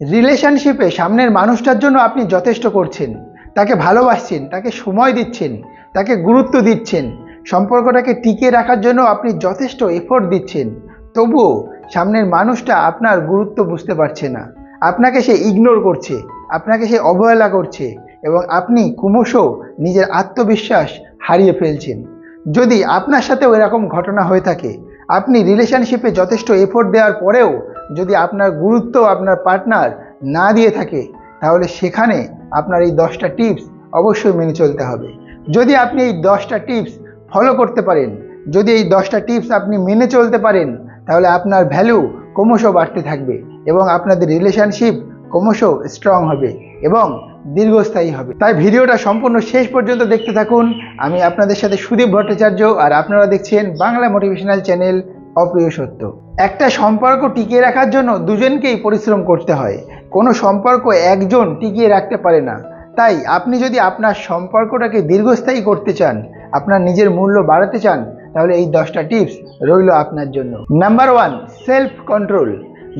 রিলেশনশিপে সামনের মানুষটার জন্য আপনি যথেষ্ট করছেন। তাকে ভালোবাসছেন, তাকে সময় দিচ্ছেন, তাকে গুরুত্ব দিচ্ছেন। সম্পর্কটাকে টিকিয়ে রাখার জন্য আপনি যথেষ্ট এফোর্ট দিচ্ছেন। তবুও সামনের মানুষটা আপনার গুরুত্ব বুঝতে পারছে না। আপনাকে সে ইগনোর করছে, আপনাকে সে অবহেলা করছে এবং আপনি ক্রমশ নিজের আত্মবিশ্বাস হারিয়ে ফেলছেন। যদি আপনার সাথেও এরকম ঘটনা হয়ে থাকে, আপনি রিলেশনশিপে যথেষ্ট এফোর্ট দেওয়ার পরেও যদি আপনার গুরুত্ব আপনার পার্টনার না দিয়ে থাকে, তাহলে সেখানে আপনার এই দশটা টিপস অবশ্যই মেনে চলতে হবে। যদি আপনি এই দশটা টিপস ফলো করতে পারেন, যদি এই দশটা টিপস আপনি মেনে চলতে পারেন, তাহলে আপনার ভ্যালু ক্রমশ বাড়তে থাকবে এবং আপনাদের রিলেশনশিপ ক্রমশ স্ট্রং হবে এবং দীর্ঘস্থায়ী হবে। তাই ভিডিওটা সম্পূর্ণ শেষ পর্যন্ত দেখতে থাকুন। আমি আপনাদের সাথে সুদীপ ভট্টাচার্য আর আপনারা দেখছেন বাংলা মোটিভেশনাল চ্যানেল অপ্রিয় সত্য। একটা সম্পর্ক টিকিয়ে রাখার জন্য দুজনকেই পরিশ্রম করতে হয়। কোনো সম্পর্ক একজন টিকিয়ে রাখতে পারে না। তাই আপনি যদি আপনার সম্পর্কটাকে দীর্ঘস্থায়ী করতে চান, আপনার নিজের মূল্য বাড়াতে চান, তাহলে এই দশটা টিপস রইল আপনার জন্য। নাম্বার ওয়ান সেলফ কন্ট্রোল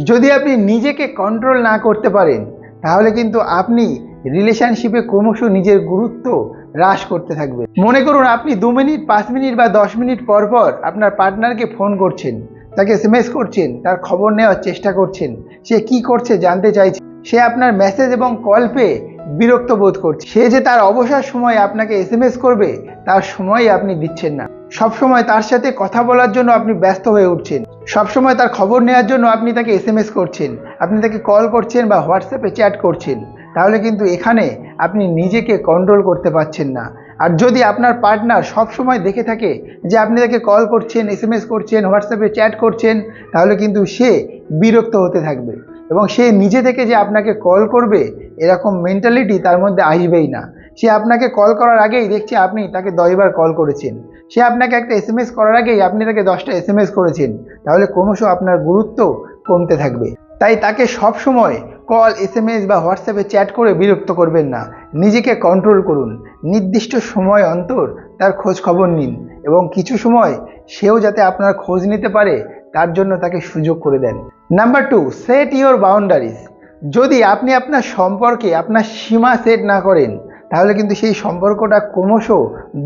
যদি আপনি নিজেকে কন্ট্রোল না করতে পারেন, তাহলে কিন্তু আপনি রিলেশনশিপে ক্রমশ নিজের গুরুত্ব হ্রাস করতে থাকবে। মনে করুন আপনি দু মিনিট, পাঁচ মিনিট বা দশ মিনিট পর পর আপনার পার্টনারকে ফোন করছেন, তাকে এসএমএস করছেন, তার খবর নেওয়ার চেষ্টা করছেন, সে কি করছে জানতে চাইছে, সে আপনার মেসেজ এবং কল পেয়ে বিরক্ত বোধ করছে। সে যে তার অবসর সময় আপনাকে এসএমএস করবে, তার সময় আপনি দিচ্ছেন না। সব সময় তার সাথে কথা বলার জন্য আপনি ব্যস্ত হয়ে উঠছেন। সব সময় তার খবর নেওয়ার জন্য আপনি তাকে এসএমএস করছেন, আপনি তাকে কল করছেন বা হোয়াটসঅ্যাপে চ্যাট করছেন। তাহলে কিন্তু এখানে আপনি নিজেকে কন্ট্রোল করতে পারছেন না। আর যদি আপনার পার্টনার সব সময় দেখে থাকে যে আপনি তাকে কল করছেন এসএমএস করছেন হোয়াটসঅ্যাপে চ্যাট করছেন, তাহলে কিন্তু সে বিরক্ত হতে থাকবে। এবং সে নিজে থেকে যে আপনাকে কল করবে, এরকম মেন্টালিটি তার মধ্যে আসবেই না। সে আপনাকে কল করার আগেই দেখছে আপনি তাকে দশবার কল করেছেন। সে আপনাকে একটা এসএমএস করার আগেই আপনি তাকে দশটা এসএমএস করেছেন। তাহলে ক্রমশ আপনার গুরুত্ব কমতে থাকবে। তাই তাকে সব সময় কল এসএমএস বা হোয়াটসঅ্যাপে চ্যাট করে বিরক্ত করবেন না। নিজেকে কন্ট্রোল করুন। নির্দিষ্ট সময় অন্তর তার খোঁজ খবর নিন এবং কিছু সময় সেও যাতে আপনার খোঁজ নিতে পারে, তার জন্য তাকে সুযোগ করে দেন। Number two set your boundaries যদি আপনি আপনার সম্পর্কে আপনার সীমা সেট না করেন, তাহলে কিন্তু সেই সম্পর্কটা ক্রমশ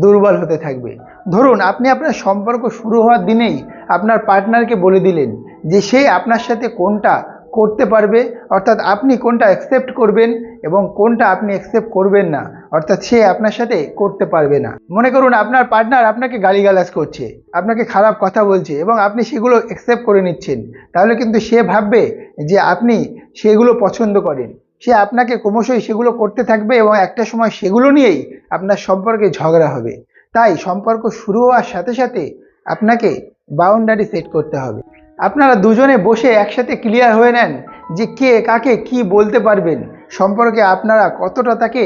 দুর্বল হতে থাকবে। ধরুন, আপনি আপনার সম্পর্ক শুরু হওয়ার দিনেই আপনার পার্টনারকে বলে দিলেন যে সে আপনার সাথে কোনটা করতে পারবে, অর্থাৎ আপনি কোনটা অ্যাকসেপ্ট করবেন এবং কোনটা আপনি অ্যাকসেপ্ট করবেন না, অর্থাৎ সে আপনার সাথে করতে পারবে না। মনে করুন আপনার পার্টনার আপনাকে গালিগালাজ করছে, আপনাকে খারাপ কথা বলছে এবং আপনি সেগুলো অ্যাকসেপ্ট করে নিচ্ছেন। তাহলে কিন্তু সে ভাববে যে আপনি সেগুলো পছন্দ করেন। সে আপনাকে ক্রমশই সেগুলো করতে থাকবে এবং একটা সময় সেগুলো নিয়েই আপনার সম্পর্কে ঝগড়া হবে। তাই সম্পর্ক শুরু হওয়ার সাথে সাথে আপনাকে বাউন্ডারি সেট করতে হবে। আপনারা দুজনে বসে একসাথে ক্লিয়ার হয়ে নেন যে কে কাকে কি বলতে পারবেন। সম্পর্কে আপনারা কতটা তাকে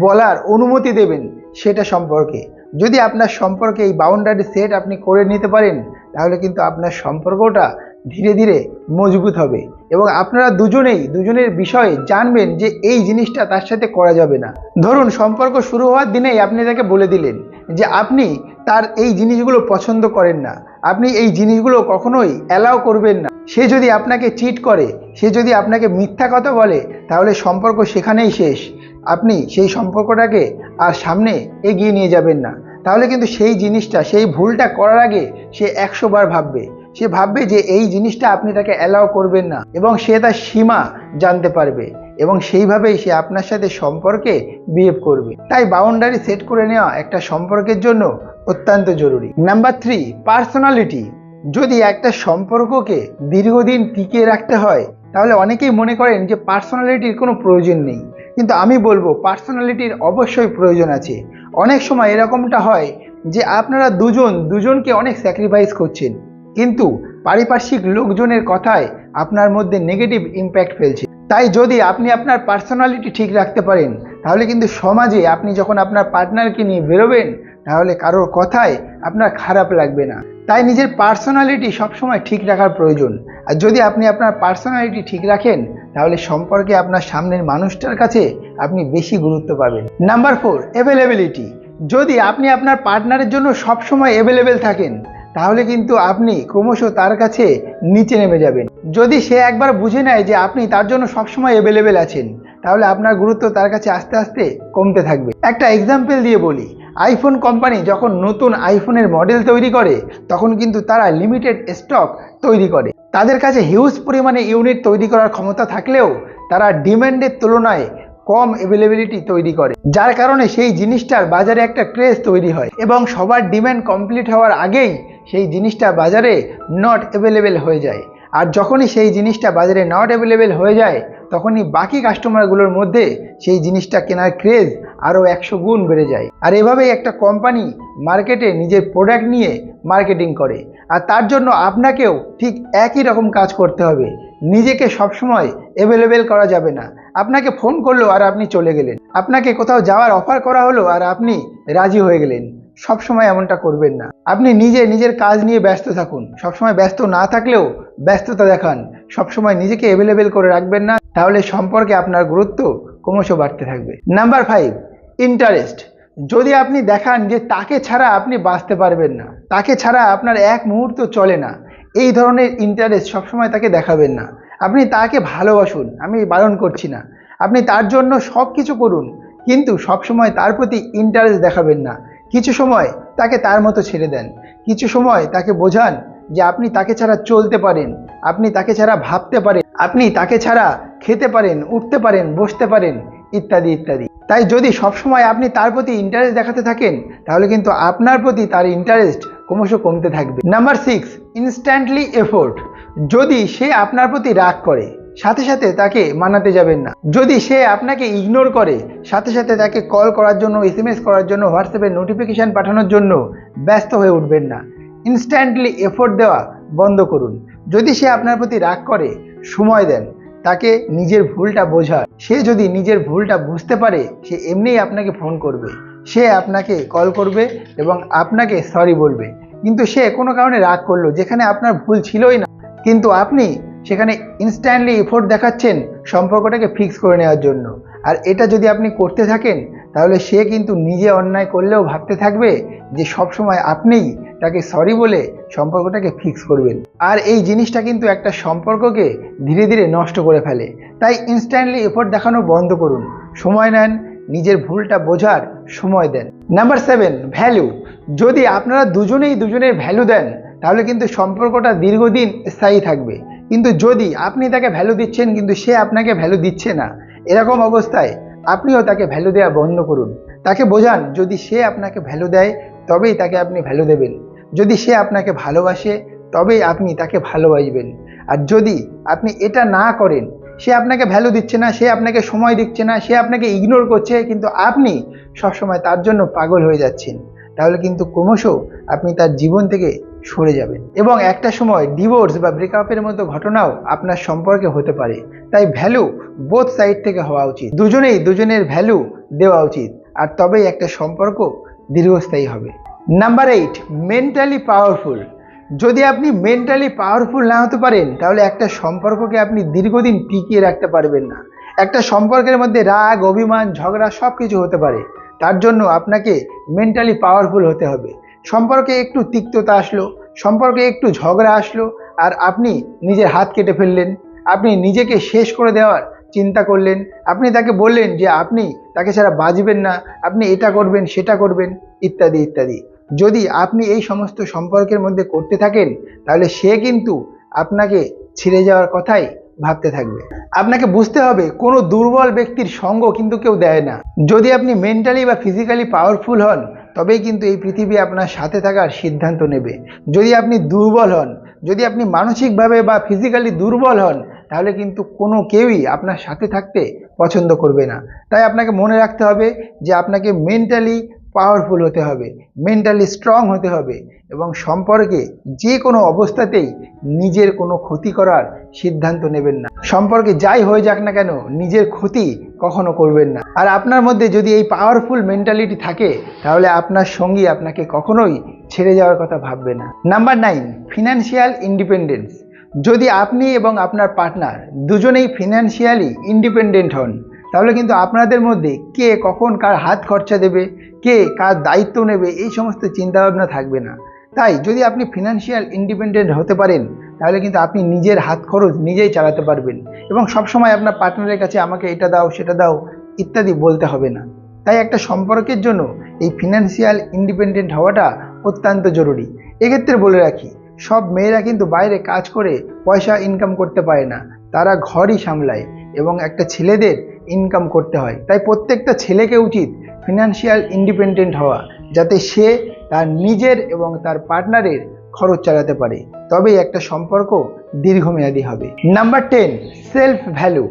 বলার অনুমতি দেবেন সেটা সম্পর্কে। যদি আপনার সম্পর্কে এই বাউন্ডারি সেট আপনি করে নিতে পারেন, তাহলে কিন্তু আপনার সম্পর্কটা ধীরে ধীরে মজবুত হবে। এবং আপনারা দুজনেই, দুজনের বিষয়ে জানবেন যে এই জিনিসটা তার সাথে করা যাবে না। ধরুন, সম্পর্ক শুরু হওয়ার দিনেই আপনি তাকে বলে দিলেন যে, আপনি তার এই জিনিসগুলো পছন্দ করেন না। আপনি এই জিনিসগুলো কখনোই অ্যালাউ করবেন না। সে যদি আপনাকে চিট করে, সে যদি আপনাকে মিথ্যা কথা বলে, তাহলে সম্পর্ক সেখানেই শেষ। আপনি সেই সম্পর্কটাকে আর সামনে এগিয়ে নিয়ে যাবেন না। তাহলে কিন্তু সেই জিনিসটা, সেই ভুলটা করার আগে সে একশো বার ভাববে। সে ভাববে যে এই জিনিসটা আপনি তাকে অ্যালাউ করবেন না এবং সে তার সীমা জানতে পারবে এবং সেইভাবেই সে আপনার সাথে সম্পর্কে বিহেভ করবে। তাই বাউন্ডারি সেট করে নেওয়া একটা সম্পর্কের জন্য অত্যন্ত জরুরি। নাম্বার থ্রি পার্সোনালিটি যদি একটা সম্পর্ককে দীর্ঘদিন টিকিয়ে রাখতে হয়, তাহলে অনেকেই মনে করেন যে পার্সোনালিটির কোনো প্রয়োজন নেই। কিন্তু আমি বলব পার্সোনালিটির অবশ্যই প্রয়োজন আছে। অনেক সময় এরকমটা হয় যে আপনারা দুজন, দুজনকে অনেক স্যাক্রিফাইস করছেন। কিন্তু পারিপার্শ্বিক লোকজনের কথায় আপনার মধ্যে নেগেটিভ ইম্প্যাক্ট ফেলছে। তাই যদি আপনি আপনার পার্সোনালিটি ঠিক রাখতে পারেন, তাহলে কিন্তু সমাজে আপনি যখন আপনার পার্টনারকে নিয়ে বেরোবেন, তাহলে কারোর কথায় আপনার খারাপ লাগবে না। তাই নিজের পার্সোনালিটি সবসময় ঠিক রাখার প্রয়োজন। আর যদি আপনি আপনার পার্সোনালিটি ঠিক রাখেন, তাহলে সম্পর্কে আপনার সামনের মানুষটার কাছে আপনি বেশি গুরুত্ব পাবেন। নাম্বার ফোর অ্যাভেলেবিলিটি যদি আপনি আপনার পার্টনারের জন্য সবসময় অ্যাভেলেবেল থাকেন তাহলে কিন্তু আপনি ক্রমশ তার কাছে নিচে নেমে যাবেন। যদি সে একবার বুঝে নেয় যে আপনি তার জন্য সবসময় অ্যাভেলেবেল আছেন, তাহলে আপনার গুরুত্ব তার কাছে আস্তে আস্তে কমতে থাকবে। একটা এক্সাম্পল দিয়ে বলি আইফোন কোম্পানি যখন নতুন আইফোনের মডেল তৈরি করে, তখন কিন্তু তারা লিমিটেড স্টক তৈরি করে। তাদের কাছে হিউজ পরিমাণে ইউনিট তৈরি করার ক্ষমতা থাকলেও, তারা ডিম্যান্ডের তুলনায় কম অ্যাভেলেবিলিটি তৈরি করে। যার কারণে সেই জিনিসটার বাজারে একটা ক্রেজ তৈরি হয় এবং সবার ডিম্যান্ড কমপ্লিট হওয়ার আগেই সেই জিনিসটা বাজারে নট অ্যাভেলেবেল হয়ে যায়। আর যখনই সেই জিনিসটা বাজারে নট অ্যাভেলেবেল হয়ে যায়, তখনই বাকি কাস্টমারগুলোর মধ্যে সেই জিনিসটা কেনার ক্রেজ আরও একশো গুণ বেড়ে যায়। আর এভাবেই একটা কোম্পানি মার্কেটে নিজের প্রোডাক্ট নিয়ে মার্কেটিং করে। আর তার জন্য আপনাকেও ঠিক একই রকম কাজ করতে হবে। নিজেকে সবসময় অ্যাভেলেবেল করা যাবে না। আপনাকে ফোন করল আর আপনি চলে গেলেন। আপনাকে কোথাও যাওয়ার অফার করা হলো আর আপনি রাজি হয়ে গেলেন। সবসময় এমনটা করবেন না। আপনি নিজে নিজের কাজ নিয়ে ব্যস্ত থাকুন। সবসময় ব্যস্ত না থাকলেও ব্যস্ততা দেখান। সবসময় নিজেকে অ্যাভেলেবেল করে রাখবেন না, তাহলে সম্পর্কে আপনার গুরুত্ব ক্রমশ বাড়তে থাকবে। নাম্বার ফাইভ ইন্টারেস্ট যদি আপনি দেখান যে তাকে ছাড়া আপনি বাঁচতে পারবেন না, তাকে ছাড়া আপনার এক মুহূর্ত চলে না, এই ধরনের ইন্টারেস্ট সবসময় তাকে দেখাবেন না। আপনি তাকে ভালোবাসুন, আমি বারণ করছি না। আপনি তার জন্য সব কিছু করুন, কিন্তু সবসময় তার প্রতি ইন্টারেস্ট দেখাবেন না। কিছু সময় তাকে তার মতো ছেড়ে দেন। কিছু সময় তাকে বোঝান যে আপনি তাকে ছাড়া চলতে পারেন, আপনি তাকে ছাড়া ভাবতে পারেন, আপনি তাকে ছাড়া খেতে পারেন, উঠতে পারেন, বসতে পারেন, ইত্যাদি ইত্যাদি। তাই যদি সবসময় আপনি তার প্রতি ইন্টারেস্ট দেখাতে থাকেন, তাহলে কিন্তু আপনার প্রতি তার ইন্টারেস্ট ক্রমশ কমতে থাকবে। নাম্বার সিক্স ইনস্ট্যান্টলি এফোর্ট যদি সে আপনার প্রতি রাগ করে সাথে সাথে তাকে মানাতে যাবেন না। যদি সে আপনাকে ইগনোর করে, সাথে সাথে তাকে কল করার জন্য এস করার জন্য হোয়াটসঅ্যাপে নোটিফিকেশান পাঠানোর জন্য ব্যস্ত হয়ে উঠবেন না। ইনস্ট্যান্টলি এফোর্ট দেওয়া বন্ধ করুন। যদি সে আপনার প্রতি রাগ করে, সময় দেন, তাকে নিজের ভুলটা বোঝার। সে যদি নিজের ভুলটা বুঝতে পারে, সে এমনিই আপনাকে ফোন করবে। সে আপনাকে কল করবে এবং আপনাকে সরি বলবে। কিন্তু সে কোনো কারণে রাগ করল, যেখানে আপনার ভুল ছিলই না। কিন্তু আপনি সেখানে ইনস্ট্যান্টলি এফোর্ট দেখাচ্ছেন সম্পর্কটাকে ফিক্স করে নেওয়ার জন্য। আর এটা যদি আপনি করতে থাকেন, তাহলে সে কিন্তু নিজে অন্যায় করলেও ভাবতে থাকবে যে সবসময় আপনিই তাকে সরি বলে সম্পর্কটাকে ফিক্স করবেন। আর এই জিনিসটা কিন্তু একটা সম্পর্ককে ধীরে ধীরে নষ্ট করে ফেলে। তাই ইনস্ট্যান্টলি এফোর্ট দেখানো বন্ধ করুন। সময় নেন, নিজের ভুলটা বোঝার সময় দেন। নাম্বার সেভেন ভ্যালু যদি আপনারা দুজনেই দুজনের ভ্যালু দেন, তাহলে কিন্তু সম্পর্কটা দীর্ঘদিন স্থায়ী থাকবে। কিন্তু যদি আপনি তাকে ভ্যালু দিচ্ছেন, কিন্তু সে আপনাকে ভ্যালু দিচ্ছে না, এরকম অবস্থায় আপনিও তাকে ভ্যালু দেওয়া বন্ধ করুন। তাকে বোঝান, যদি সে আপনাকে ভ্যালু দেয়, তবেই তাকে আপনি ভ্যালু দেবেন। যদি সে আপনাকে ভালোবাসে, তবেই আপনি তাকে ভালোবাসবেন। আর যদি আপনি এটা না করেন, সে আপনাকে ভ্যালু দিচ্ছে না, সে আপনাকে সময় দিচ্ছে না, সে আপনাকে ইগনোর করছে, কিন্তু আপনি সবসময় তার জন্য পাগল হয়ে যাচ্ছেন। তাহলে কিন্তু ক্রমশ আপনি তার জীবন থেকে সরে যাবেন। এবং একটা সময় ডিভোর্স বা ব্রেকআপের মতো ঘটনাও আপনার সম্পর্কে হতে পারে। তাই ভ্যালু বোথ সাইড থেকে হওয়া উচিত। দুজনেই দুজনের ভ্যালু দেওয়া উচিত। আর তবেই একটা সম্পর্ক দীর্ঘস্থায়ী হবে। নাম্বার এইট মেন্টালি পাওয়ারফুল যদি আপনি মেন্টালি পাওয়ারফুল না হতে পারেন, তাহলে একটা সম্পর্ককে আপনি দীর্ঘদিন টিকিয়ে রাখতে পারবেন না। একটা সম্পর্কের মধ্যে রাগ, অভিমান, ঝগড়া সব কিছু হতে পারে। তার জন্য আপনাকে মেন্টালি পাওয়ারফুল হতে হবে। সম্পর্কে একটু তিক্ততা আসলো, সম্পর্কে একটু ঝগড়া আসলো, আর আপনি নিজের হাত কেটে ফেললেন, আপনি নিজেকে শেষ করে দেওয়ার চিন্তা করলেন, আপনি তাকে বললেন যে আপনি তাকে ছাড়া বাঁচবেন না, আপনি এটা করবেন, সেটা করবেন, ইত্যাদি ইত্যাদি। যদি আপনি এই সমস্ত সম্পর্কের মধ্যে করতে থাকেন, তাহলে সে কিন্তু আপনাকে ছিঁড়ে যাওয়ার কথাই ভাবতে থাকবে। আপনাকে বুঝতে হবে, কোনো দুর্বল ব্যক্তির সঙ্গ কিন্তু কেউ দেয় না। যদি আপনি মেন্টালি বা ফিজিক্যালি পাওয়ারফুল হন তবেই কিন্তু এই পৃথিবী আপনার সাথে থাকার সিদ্ধান্ত নেবে। যদি আপনি দুর্বল হন, যদি আপনি মানসিকভাবে বা ফিজিক্যালি দুর্বল হন, তাহলে কিন্তু কোনো কেউই আপনার সাথে থাকতে পছন্দ করবে না। তাই আপনাকে মনে রাখতে হবে যে আপনাকে মেন্টালি পাওয়ারফুল হতে হবে মেন্টালি স্ট্রং হতে হবে এবং সম্পর্কে যে কোনো অবস্থাতেই নিজের কোনো ক্ষতি করার সিদ্ধান্ত নেবেন না। সম্পর্কে যাই হয়ে যাক না কেন, নিজের ক্ষতি কখনো করবেন না। আর আপনার মধ্যে যদি এই পাওয়ারফুল মেন্টালিটি থাকে, তাহলে আপনার সঙ্গী আপনাকে কখনোই ছেড়ে যাওয়ার কথা ভাববে না। নাম্বার নাইন ফিনান্সিয়াল ইন্ডিপেন্ডেন্স যদি আপনি এবং আপনার পার্টনার দুজনেই ফিনান্সিয়ালি ইন্ডিপেন্ডেন্ট হন তাহলে কিন্তু আপনাদের মধ্যে কে কখন কার হাত খরচা দেবে, কে কার দায়িত্ব নেবে, এই সমস্ত চিন্তাভাবনা থাকবে না। তাই যদি আপনি ফিনান্সিয়াল ইন্ডিপেন্ডেন্ট হতে পারেন, তাহলে কিন্তু আপনি নিজের হাত খরচ নিজেই চালাতে পারবেন এবং সবসময় আপনার পার্টনারের কাছে আমাকে এটা দাও, সেটা দাও ইত্যাদি বলতে হবে না। তাই একটা সম্পর্কের জন্য এই ফিনান্সিয়াল ইন্ডিপেন্ডেন্ট হওয়াটা অত্যন্ত জরুরি। এক্ষেত্রে বলে রাখি, সব মেয়েরা কিন্তু বাইরে কাজ করে পয়সা ইনকাম করতে পারে না। তারা ঘরই সামলায় এবং একটা ছেলেদের ইনকাম করতে হয়। তাই প্রত্যেকটা ছেলেকে উচিত ফিনান্সিয়াল ইন্ডিপেন্ডেন্ট হওয়া, যাতে সে তার নিজের এবং তার পার্টনারের খরচ চালাতে পারে। তবেই একটা সম্পর্ক দীর্ঘমেয়াদী হবে। নাম্বার টেন সেলফ ভ্যালু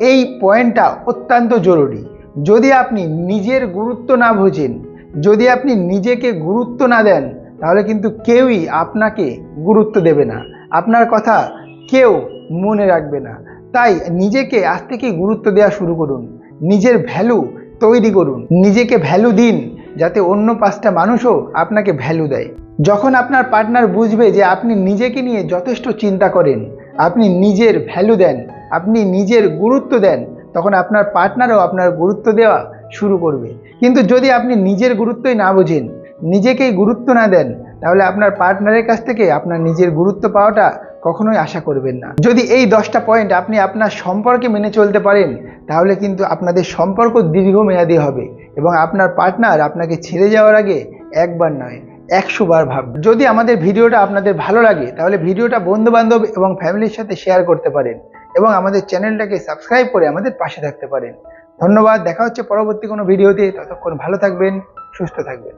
এই পয়েন্টটা অত্যন্ত জরুরি। যদি আপনি নিজের গুরুত্ব না বোঝেন, যদি আপনি নিজেকে গুরুত্ব না দেন, তাহলে কিন্তু কেউই আপনাকে গুরুত্ব দেবে না। আপনার কথা কেউ মনে রাখবে না। তাই নিজেকে আজ থেকে গুরুত্ব দেওয়া শুরু করুন। নিজের ভ্যালু তৈরি করুন। নিজেকে ভ্যালু দিন, যাতে অন্য পাঁচটা মানুষও আপনাকে ভ্যালু দেয়। যখন আপনার পার্টনার বুঝবে যে আপনি নিজেকে নিয়ে যথেষ্ট চিন্তা করেন, আপনি নিজের ভ্যালু দেন, আপনি নিজের গুরুত্ব দেন, তখন আপনার পার্টনারও আপনার গুরুত্ব দেওয়া শুরু করবে। কিন্তু যদি আপনি নিজের গুরুত্বই না বোঝেন, নিজেকেই গুরুত্ব না দেন, তাহলে আপনার পার্টনারের কাছ থেকে আপনার নিজের গুরুত্ব পাওয়াটা কখনোই আশা করবেন না। যদি এই দশটা পয়েন্ট আপনি আপনার সম্পর্কে মেনে চলতে পারেন, তাহলে কিন্তু আপনাদের সম্পর্ক দীর্ঘমেয়াদী হবে এবং আপনার পার্টনার আপনাকে ছেড়ে যাওয়ার আগে একবার নয় একশো বার ভাববে। যদি আমাদের ভিডিওটা আপনাদের ভালো লাগে, তাহলে ভিডিওটা বন্ধু বান্ধব এবং ফ্যামিলির সাথে শেয়ার করতে পারেন এবং আমাদের চ্যানেলটাকে সাবস্ক্রাইব করে আমাদের পাশে থাকতে পারেন। ধন্যবাদ, দেখা হচ্ছে পরবর্তী কোনো ভিডিওতে। ততক্ষণ ভালো থাকবেন, সুস্থ থাকবেন।